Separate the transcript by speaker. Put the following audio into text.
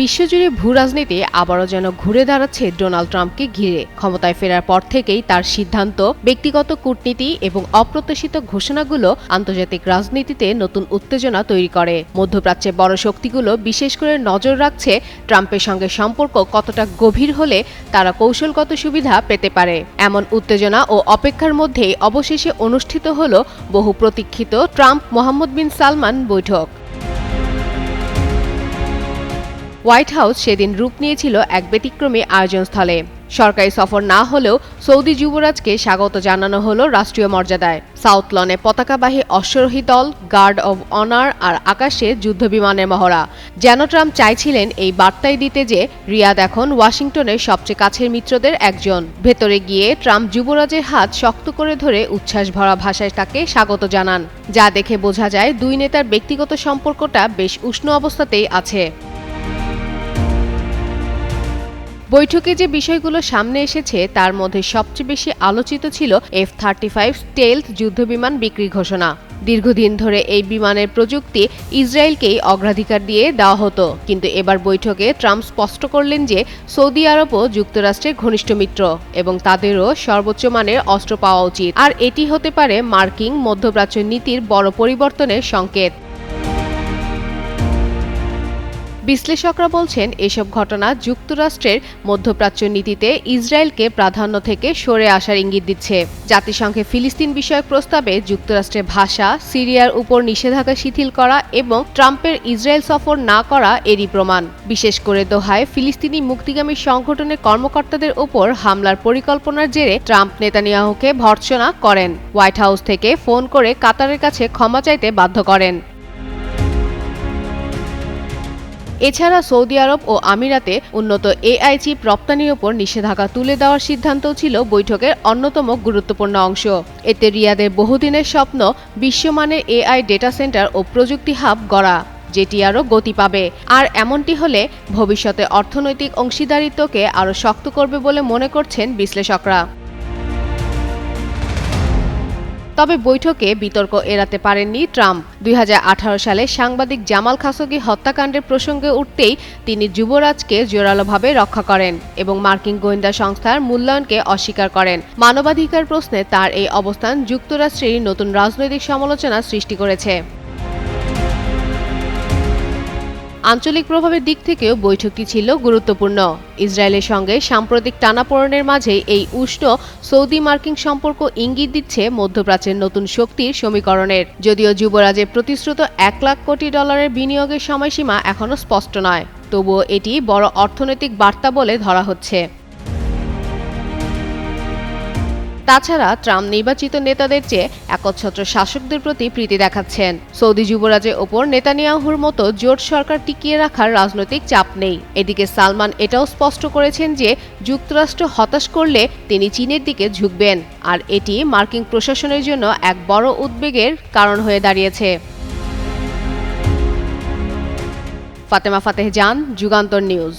Speaker 1: বিশ্বজুড়ে ভূ রাজনীতি আবারও যেন ঘুরে দাঁড়াচ্ছে ডোনাল্ড ট্রাম্পকে ঘিরে। ক্ষমতায় ফেরার পর থেকেই তার সিদ্ধান্ত, ব্যক্তিগত কূটনীতি এবং অপ্রত্যাশিত ঘোষণাগুলো আন্তর্জাতিক রাজনীতিতে নতুন উত্তেজনা তৈরি করে। মধ্যপ্রাচ্যে বড় শক্তিগুলো বিশেষ করে নজর রাখছে ট্রাম্পের সঙ্গে সম্পর্ক কতটা গভীর হলে তারা কৌশলগত সুবিধা পেতে পারে। এমন উত্তেজনা ও অপেক্ষার মধ্যেই অবশেষে অনুষ্ঠিত হল বহু প্রতীক্ষিত ট্রাম্প মোহাম্মদ বিন সালমান বৈঠক। হোয়াইট হাউস সেদিন রূপ নিয়েছিল এক ব্যতিক্রমী আয়োজনস্থলে। সরকারি সফর না হলেও সৌদি যুবরাজকে স্বাগত জানানো হলো রাষ্ট্রীয় মর্যাদায়। সাউথ লনে পতাকাবাহী অশ্বরোহী দল, গার্ড অব অনার আর আকাশে যুদ্ধবিমানের মহড়া। যেন ট্রাম্প চাইছিলেন এই বার্তাই দিতে যে রিয়াদ এখন ওয়াশিংটনের সবচেয়ে কাছের মিত্রদের একজন। ভেতরে গিয়ে ট্রাম্প যুবরাজের হাত শক্ত করে ধরে উচ্ছ্বাস ভরা ভাষায় তাকে স্বাগত জানান। যা দেখে বোঝা যায় দুই নেতার ব্যক্তিগত সম্পর্কটা বেশ উষ্ণ অবস্থাতেই আছে। বৈঠকে যে বিষয়গুলো সামনে এসেছে, তার মধ্যে সবচেয়ে বেশি আলোচিত ছিল এফ থার্টি ফাইভ স্টেলথ যুদ্ধবিমান বিক্রি ঘোষণা। দীর্ঘদিন ধরে এই বিমানের প্রযুক্তি ইসরায়েলকেই অগ্রাধিকার দিয়ে দেওয়া হতো। কিন্তু এবার বৈঠকে ট্রাম্প স্পষ্ট করলেন যে, সৌদি আরবও যুক্তরাষ্ট্রের ঘনিষ্ঠ মিত্র এবং তাদেরও সর্বোচ্চ মানের অস্ত্র পাওয়া উচিত। আর এটি হতে পারে মার্কিং মধ্যপ্রাচ্য নীতির বড় পরিবর্তনের সংকেত। বিশ্লেষকরা বলছেন, এসব ঘটনা যুক্তরাষ্ট্রের মধ্যপ্রাচ্য নীতিতে ইসরায়েলকে প্রাধান্য থেকে সরে আসার ইঙ্গিত দিচ্ছে। জাতিসংঘে ফিলিস্তিন বিষয়ক প্রস্তাবে যুক্তরাষ্ট্রের ভাষা, সিরিয়ার উপর নিষেধাজ্ঞা শিথিল করা এবং ট্রাম্পের ইসরায়েল সফর না করা এরই প্রমাণ। বিশেষ করে দোহায় ফিলিস্তিনি মুক্তিগামী সংগঠনের কর্মকর্তাদের ওপর হামলার পরিকল্পনার জেরে ট্রাম্প নেতানিয়াহুকে ভর্ৎসনা করেন। হোয়াইট হাউস থেকে ফোন করে কাতারের কাছে ক্ষমা চাইতে বাধ্য করেন। এছাড়া সৌদি আরব ও আমিরাতে উন্নত এআই চিপ রপ্তানির ওপর নিষেধাজ্ঞা তুলে দেওয়ার সিদ্ধান্ত ছিল বৈঠকের অন্যতম গুরুত্বপূর্ণ অংশ। এতে রিয়াদের বহুদিনের স্বপ্ন বিশ্বমানের এআই ডেটা সেন্টার ও প্রযুক্তি হাব গড়া, যেটি আরও গতি পাবে। আর এমনটি হলে ভবিষ্যতে অর্থনৈতিক অংশীদারিত্বকে আরও শক্ত করবে বলে মনে করছেন বিশ্লেষকরা। তবে বৈঠকে বিতর্ক এড়াতে পারেননি ট্রাম্প। দুই হাজার আঠারো সালে সাংবাদিক জামাল খাসোগি হত্যাকাণ্ডের প্রসঙ্গে উঠতেই তিনি যুবরাজকে জোরালোভাবে রক্ষা করেন এবং মার্কিন গোয়েন্দা সংস্থার মূল্যায়নকে অস্বীকার করেন। মানবাধিকার প্রশ্নে তার এই অবস্থান যুক্তরাষ্ট্রের নতুন রাজনৈতিক সমালোচনা সৃষ্টি করেছে। আঞ্চলিক প্রভাবের দিক থেকেও বৈঠকটি ছিল গুরুত্বপূর্ণ। ইসরায়েলের সঙ্গে সাম্প্রতিক টানাপোড়েনের মাঝে এই উষ্ণ সৌদি মার্কিন সম্পর্ক ইঙ্গিত দিচ্ছে মধ্যপ্রাচ্যের নতুন শক্তির সমীকরণের। যদিও যুবরাজের প্রতিশ্রুত এক লাখ কোটি ডলারের বিনিয়োগের সময়সীমা এখনও স্পষ্ট নয়। তবুও এটি বড় অর্থনৈতিক বার্তা বলে ধরা হচ্ছে। তাছাড়া ট্রাম্প নির্বাচিত নেতাদের চেয়ে একচ্ছত্র শাসকদের প্রতি প্রীতি দেখাচ্ছেন। সৌদি যুবরাজের ওপর নেতানিয়াহুর মতো জোট সরকার টিকিয়ে রাখার রাজনৈতিক চাপ নেই। এদিকে সালমান এটাও স্পষ্ট করেছেন যে, যুক্তরাষ্ট্র হতাশ করলে তিনি চীনের দিকে ঝুঁকবেন। আর এটি মার্কিন প্রশাসনের জন্য এক বড় উদ্বেগের কারণ হয়ে দাঁড়িয়েছে। ফাতেমা ফাতেহ জান, যুগান্তর নিউজ।